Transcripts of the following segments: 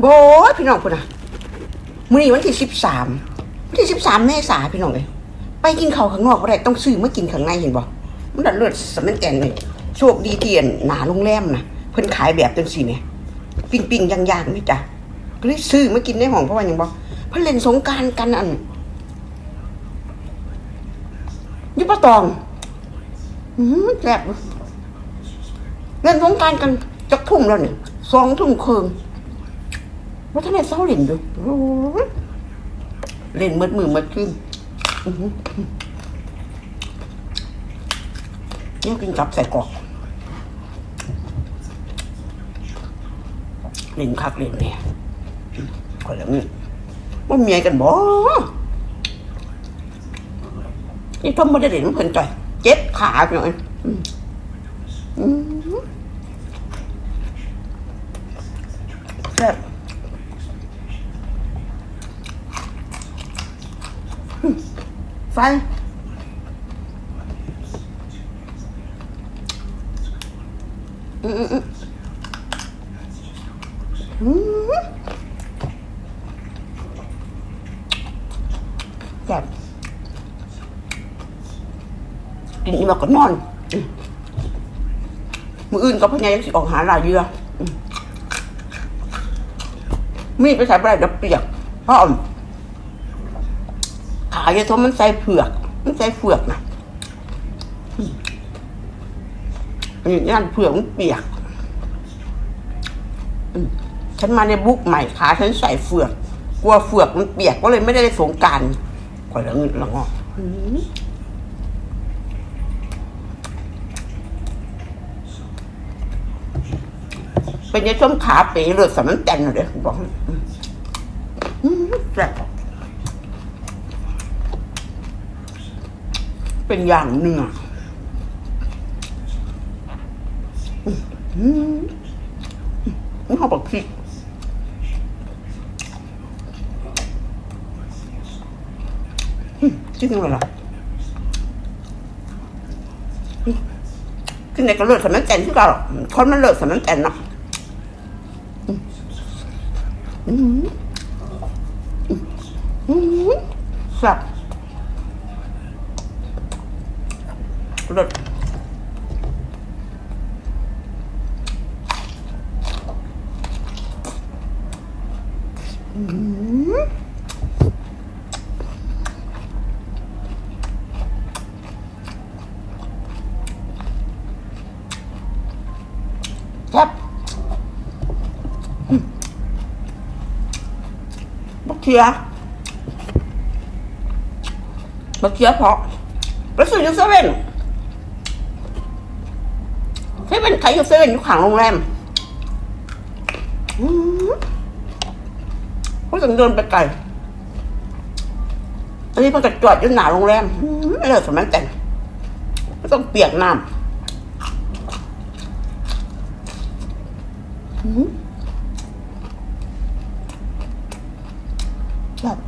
โบยพี่น้องพุ่นนะมื้อนี้วันที่สิบสามวันที่สิบสามเมษาพี่น้องเลยไปกินข้าวข้างนอกบ่ได้ต้องซื้อมากินข้างในเห็นบ่มันดันเลือดสมันแกนเลยโชคดีเตียนหนาโรงแรมนะเพิ่นขายแบบจังซี่แหมปิ้งปิ้งๆย่างๆนี่จ้ะก็เลยซื้อมากินในห้องเพราะว่าหยังบ่เพิ่นเล่นสงการกันอันยุปะตองอืมแซ่บเล่นสงการกันจักทุ่มแล้วเนี่ยสองทุ่มครึ่ง ว่าท่านได้เศร้าเล่นดูเล่นมืดมือมืดขึ้นอื้อหือเนี่ยกินกับใส่กรอกเล่นคักเล่นเนี่ยก็แล้วนี่ว่าเมียกันบ่นี่ทอมไม่ได้เล่นเพิ่นจ่อยเจ็บขาหน่อยแซ่บอืม ไฟอืมอืมอืมอืมแซ่บกินอีมาก็นอน มืออื่นก็พยายามสิออกหาลายเยื่อมีดไปใส่อะไรเดับเปียกเพราะ ขายายทมมันใส่เผือก มันใส่เผือกนะอืมอันนี้ย่านเผือกมันเปียกฉันมาในบุ๊กใหม่ขาฉันใส่เฟือก กลัวเฟือกมันเปียกก็เลยไม่ได้สงการข่อยละเงินละงออืมเป็นยายส้มขาเป๋เลือดสมันแตนเลยเด้อบอกให้อืมอืมแซ่บ เป็นอย่างเนื้ออืมอืมนี่เขาบอกพริกอืมจริงเหรออืมกินในกระเลือดสมันแตนที่เก่าคนมันเลือดสมันแตนนะอืมอืมสับ สอืมครับบักเขียบักเขียเพาะไปซื้อยูเซเว่น เซเป็นขายยูเซเว่นอยู่ข้างโรงแรมอืมเขาจะเดินไปไกลอันนี้เพิ่งจะจอดอยู่หนาโรงแรมไม่เลิกสมัยแต่งไม่ต้องเปียกน้ำอืม แบบ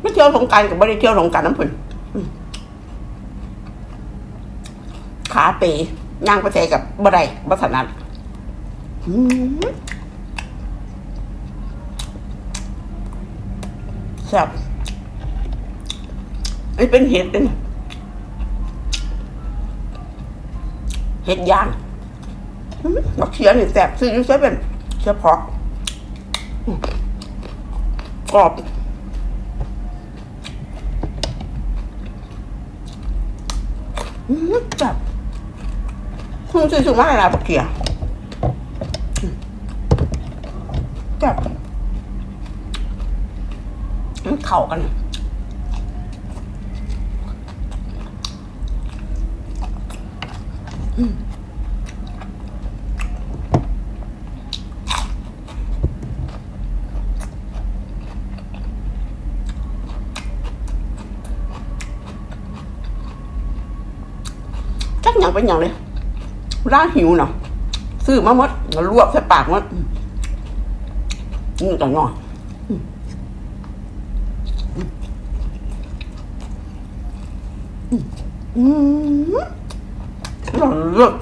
ไม่ เที่ยวสงการกับไม่ได้เที่ยวสงการน้ำผึ้งอืมขาเปย่างไปใส่กับบ่ได้บ่ถนัดแซ่บอันนี้เป็นเห็ดเป็นเห็ดย่างบักเขียนี่แสบซื้ออยูเซเป็นเฉพาะอืมกรอบ อืมจับคุณซื้อสุมากนะไรบันเขียอืม จักอย่างเป็นอย่างเลยร่างหิวเนาะซื้อมาหมดแล้วลวกใส่ปากหมดนี่จังหน่อยอืมเราเลิก